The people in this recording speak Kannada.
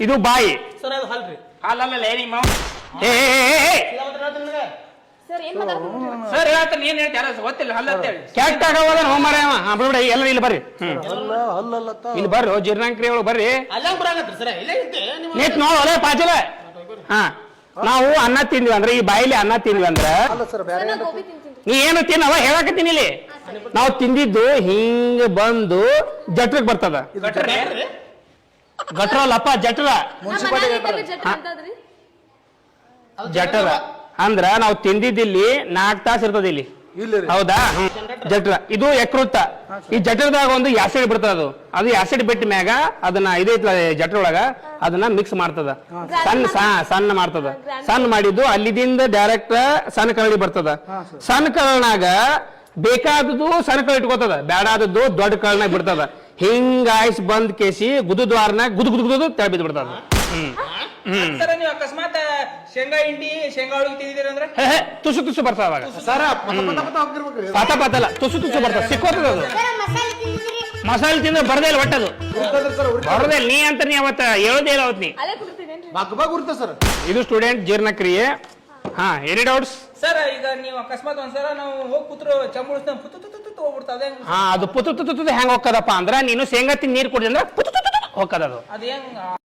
ಇದು ಬಾಯಿ. ಸರ್ ಅದು ಹಲ್ರಿ. ಅಲ್ಲಲ್ಲ ನಿಮ್ಮ ಏ. ಸರ್ ಹೇಳ್ತಾನೆ ಏನ್ ಹೇಳ್ತಾರ ಗೊತ್ತಿಲ್ಲ ಹಲ್ಲ ಅಂತೇಳಿ ಕೆಟ್ಟ ಹೋದ ಹೋಮಾರ ಹಾ ಬಿಡ್ಬಿಡ ಎಲ್ಲ ಇಲ್ಲಿ ಬರ್ರಿ. ಹ್ಮ್. ಇಲ್ಲಿ ಬರ್ರಿ ಜೀರ್ಣಾಂಕ್ರಿ ಒಳಗೆ ಬರ್ರಿ. ಅಲ್ಲ ಸರ್ ಇಲ್ಲೇ ಇದ್ದೆ ನಿಮ್ಮ ನಿಂತ್ ನೋಡೋಲೆ ಪಾಚಲ. ಹಾ ನಾವು ಅನ್ನ ತಿಂದ್ವಿ ಅಂದ್ರೆ ಈ ಬಾಯಿಲಿ ಅನ್ನ ತಿಂದ್ವಿ ಅಂದ್ರೆ ಅಲ್ಲ ಸರ್ ಬೇರೆ ನಾ ಗೋಬಿ ತಿಂತೀನಿ. ನೀ ಏನು ತಿನ್ನವ? ಹೇಳಕತ್ತೀನಿ ಇಲ್ಲಿ. ನಾವು ತಿಂದಿದ್ದು ಹಿಂಗ ಬಂದು ಜಟ್ರಿಗೆ ಬರ್ತದ. ಗಟ್ರ ಜಟ್ ಅಂತದ್ರಿ ಜಠರ. ಅಂದ್ರ ನಾವು ತಿಂದಿದ್ದಿಲ್ಲಿ ನಾಲ್ಕು ತಾಸು ಇರ್ತದ ಇಲ್ಲಿ. ಇಲ್ಲಿ ರೀ ಹೌದಾ? ಜಟರ ಜಠರ. ಇದು ಯಕೃತ ಈ ಜಠರದಾಗ ಒಂದು ಆಸಿಡ್ ಬಿಡ್ತದ ಅದು. ಅದು ಆಸಿಡ್ ಬಿಟ್ಟ ಮ್ಯಾಗ ಅದನ್ನ ಇದೈತ್ಲ ಜಠರ ಒಳಗ ಅದನ್ನ ಮಿಕ್ಸ್ ಮಾಡ್ತದ. ಸಣ್ಣ ಸಾ- ಸಣ್ಣ ಮಾಡ್ತದ. ಸಣ್ಣ ಮಾಡಿದ್ದು ಅಲ್ಲಿದಿಂದ ಡೈರೆಕ್ಟ್ ಸಣ್ಣ ಕರಡಿ ಬರ್ತದ. ಸಣ್ಣ ಕರಳನಾಗ ಬೇಕಾದದ್ದು ಸಣ್ಣ ಕರಳು ಇಟ್ಕೋತದ. ಬೇಡಾದದ್ದು ದೊಡ್ಡ ಕರಳನಾಗ ಬಿಡ್ತದ. ಹಿಂಗ ಆಯ್ಸ್ ಬಂದ್ ಕೇಸಿ ಗುದು ದ್ವಾರನಾಗ ಗುದು ಗುದು ಗುದು ತೆಳ ಬಿದ್ದು ಬಿಡ್ತಾರ ಹ್ಮ್. ಸರ್ ನೀವು ಅಕಸ್ಮಾತ್ ಶೇಂಗಾ ಹಿಂಡಿ ಶೇಂಗಾ ಹೋಳಿಗೆ ತಿಂದಿದ್ದೀರಿ ಅಂದ್ರೆ? ತುಸು ತುಸು ಬರ್ತದ ಅವಾಗ. ಸರ ಪಾತ ಪಾತಲ್ಲ ತುಸು ತುಸು ಬರ್ತದ ಸಿಕ್ಕೋತದ ಅದು. ಮಸಾಲೆ ತಿಂದ್ರೆ ಬರದೇ ಇಲ್ಲ ಒಟ್ಟದು ಬರದೇ ಇಲ್ಲ. ನೀ ಅಂತ ನೀ ಅವತ್ತ ಹೇಳೋದೇ ಇಲ್ಲ ಅವತ್ ನೀ. ಸರ್. ಇದು ಸ್ಟೂಡೆಂಟ್ ಜೀರ್ಣಕ್ರಿಯೆ ಹಾ ಎನಿ ಡೌಟ್ಸ್ ಸರ್ ಈಗ ನೀವು ಅಕಸ್ಮಾತ್ ಒಂದ್ಸಲ ನಾವು ಹೋಗಿ ಕೂತ್ರು ಚಂಬುಳಿಸ್ತಾ ಪುತ್ತು ತುತ್ತು ತುತ್ತು ಹಾ ಅದು ಪುತು ತುತು ತುತು ಹೆಂಗ್ ಹೋಗ್ತದಪ್ಪ ಅಂದ್ರ ನೀನು ಶೇಂಗಾ ತಿಂದ್ ನೀರ್ ಕುಡಿದ್ರೆ ಪುತು ಹೋಗ್ತದ ಅದು ಅದು ಹೆಂಗ್